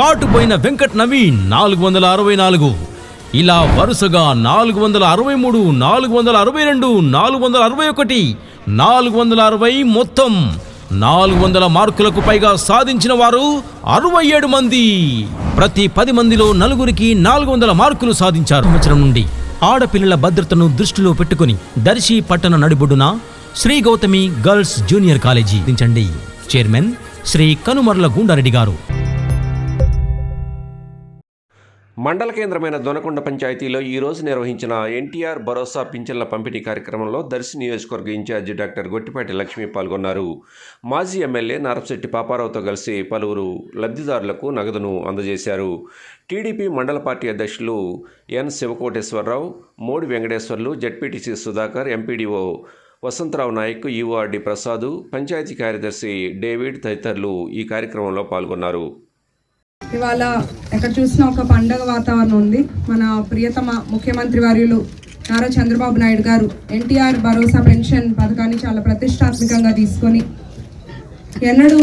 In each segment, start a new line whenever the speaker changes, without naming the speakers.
కాటుపోయిన వెంకట్ నవీన్ నాలుగు వందల అరవై నాలుగు ఇలా వరుసగా నాలుగు వందల అరవై మూడు నాలుగు వందల అరవై రెండు నాలుగు వందల అరవై ఒకటి నాలుగు వందల అరవై మొత్తం నాలుగు వందల మార్కులకు పైగా సాధించిన వారు అరవై ఏడు మంది. ప్రతి పది మందిలో నలుగురికి నాలుగు వందల మార్కులు సాధించారు. సంవత్సరం నుండి ఆడపిల్లల భద్రతను దృష్టిలో పెట్టుకుని దర్శి పట్టణ నడిబొడ్డున Shri Gautami girls junior college. దించండి. Chairman Shri Kanumarla Gunda Reddy గారు.
మండల కేంద్రమైన దొనకొండ పంచాయతీలో ఈరోజు నిర్వహించిన ఎన్టీఆర్ భరోసా పింఛన్ల పంపిణీ కార్యక్రమంలో దర్శి నియోజకవర్గ ఇన్ఛార్జి డాక్టర్ గొట్టిపాటి లక్ష్మి పాల్గొన్నారు. మాజీ ఎమ్మెల్యే నారపశెట్టి పాపారావుతో కలిసి పలువురు లబ్ధిదారులకు నగదును అందజేశారు. టీడీపీ మండల పార్టీ అధ్యక్షులు N Sivakoteswararao Modi Venkateswarlu ZPTC Sudhakar MPDO Vasantharao Naik URD Prasad panchayat కార్యదర్శి డేవిడ్ తదితరులు ఈ కార్యక్రమంలో పాల్గొన్నారు.
ఇవాళ ఎక్కడ చూసినా ఒక పండగ వాతావరణం ఉంది. మన ప్రియతమ ముఖ్యమంత్రి వర్యులు నారా చంద్రబాబు నాయుడు గారు ఎన్టీఆర్ భరోసా పెన్షన్ పథకాన్ని చాలా ప్రతిష్టాత్మకంగా తీసుకొని ఎన్నడూ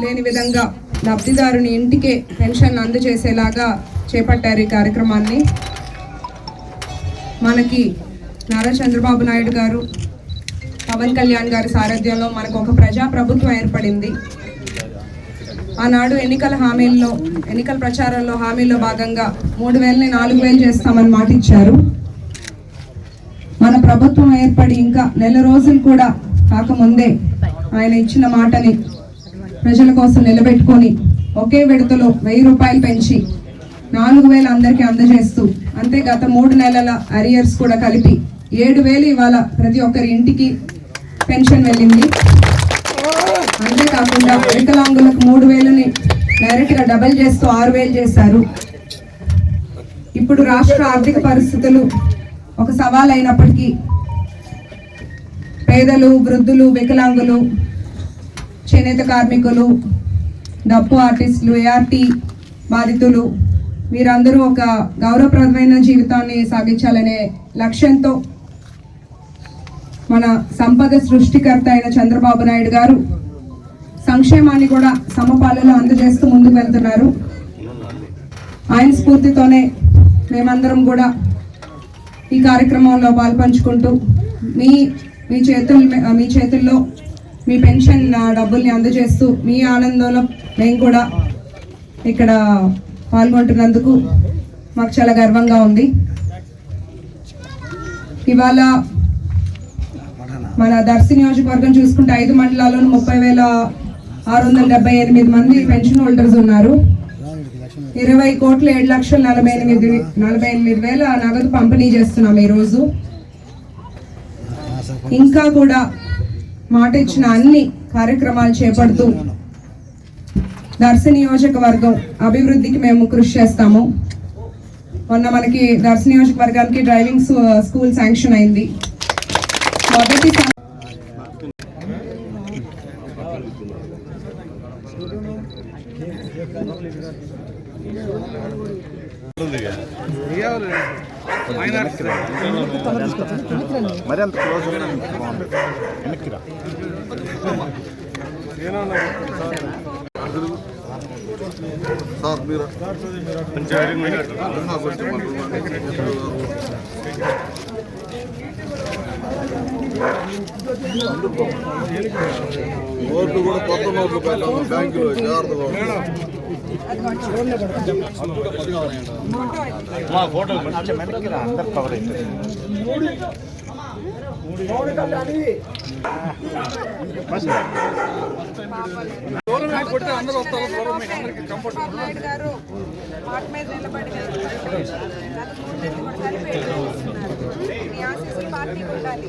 లేని విధంగా లబ్ధిదారుని ఇంటికే పెన్షన్ అందజేసేలాగా చేపట్టారు ఈ కార్యక్రమాన్ని. మనకి నారా చంద్రబాబు నాయుడు గారు పవన్ కళ్యాణ్ గారి సారథ్యంలో మనకు ఒక ప్రజా ప్రభుత్వం ఏర్పడింది. ఆనాడు ఎన్నికల హామీల్లో ఎన్నికల ప్రచారంలో హామీల్లో భాగంగా మూడు వేలని నాలుగు వేలు చేస్తామని మాట ఇచ్చారు మన ప్రభుత్వం ఏర్పడి ఇంకా నెల రోజులు కూడా కాకముందే ఆయన ఇచ్చిన మాటని ప్రజల కోసం నిలబెట్టుకొని ఒకే విడతలో వెయ్యి రూపాయలు పెంచి నాలుగు వేలు అందరికీ అందజేస్తూ అంతే గత మూడు నెలల అరియర్స్ కూడా కలిపి ఏడు వేలు ఇవాళ ప్రతి ఒక్కరి ఇంటికి పెన్షన్ వెళ్ళింది. అంతేకాకుండా వికలాంగులకు మూడు వేలని డైరెక్ట్గా డబల్ చేస్తూ ఆరు వేలు చేశారు. ఇప్పుడు రాష్ట్ర ఆర్థిక పరిస్థితులు ఒక సవాల్ అయినప్పటికీ పేదలు వృద్ధులు వికలాంగులు చేనేత కార్మికులు డప్పు ఆర్టిస్టులు ఏఆర్టీ బాధితులు మీరందరూ ఒక గౌరవప్రదమైన జీవితాన్ని సాగించాలనే లక్ష్యంతో మన సంపద సృష్టికర్త అయిన చంద్రబాబు నాయుడు గారు సంక్షేమాన్ని కూడా సమపాలలో అందజేస్తూ ముందుకు వెళ్తున్నారు ఆయన స్ఫూర్తితోనే మేమందరం కూడా ఈ కార్యక్రమంలో పాల్పంచుకుంటూ మీ మీ చేతుల మీ చేతుల్లో మీ పెన్షన్ డబ్బుల్ని అందజేస్తూ మీ ఆనందంలో మేము కూడా ఇక్కడ పాల్గొంటున్నందుకు మాకు చాలా గర్వంగా ఉంది. ఇవాళ మన దర్శి నియోజకవర్గం చూసుకుంటే ఐదు మండలాల్లోనూ ముప్పై వేల ఆరు వందల డెబ్బై ఎనిమిది మంది పెన్షన్ హోల్డర్స్ ఉన్నారు. ఇరవై కోట్ల ఏడు లక్షల నలభై ఎనిమిది నలభై ఎనిమిది వేల నగదు పంపిణీ చేస్తున్నాం ఈరోజు. ఇంకా కూడా మాట ఇచ్చిన అన్ని కార్యక్రమాలు చేపడుతూ దర్శి నియోజకవర్గం అభివృద్ధికి మేము కృషి చేస్తాము. మొన్న మనకి దర్శి నియోజకవర్గానికి డ్రైవింగ్ స్కూల్ శాంక్షన్ అయింది.
మరి అంత క్లోజ్ వెనక్కిరా సార్ మీరు ఓట్లు కూడా కొత్త నోట్లు పెట్టాము బ్యాంకులో జాగ్రత్తగా
గారు మీద నిలబడి ఉండాలి